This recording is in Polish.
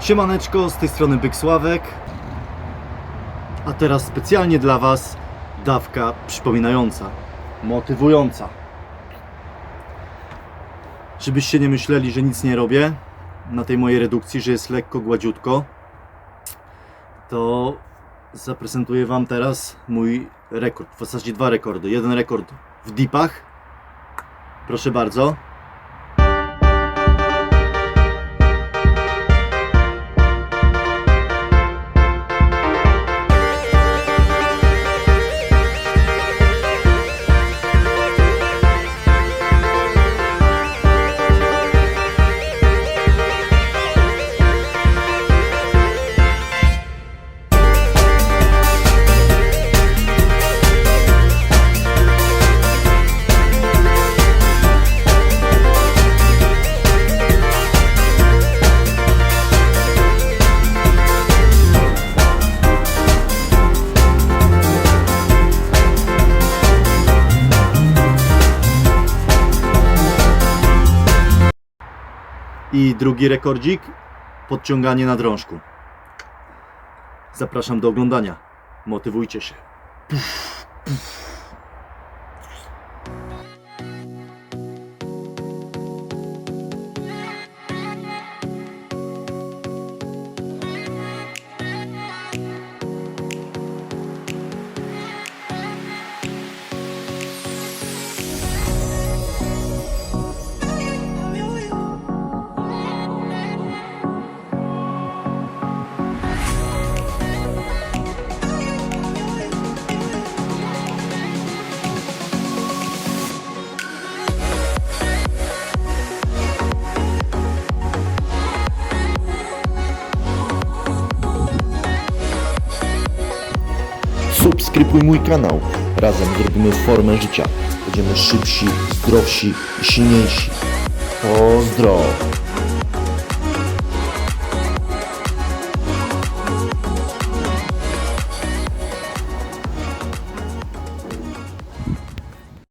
Siemaneczko, z tej strony Byk Sławek. A teraz specjalnie dla Was dawka przypominająca, motywująca. Żebyście nie myśleli, że nic nie robię na tej mojej redukcji, że jest lekko, gładziutko, to zaprezentuję Wam teraz mój rekord. W zasadzie dwa rekordy. Jeden rekord w dipach. Proszę bardzo. I drugi rekordzik podciąganie na drążku. Zapraszam do oglądania. Motywujcie się. Subskrybuj mój kanał. Razem zrobimy formę życia. Będziemy szybsi, zdrowsi i silniejsi. Pozdro!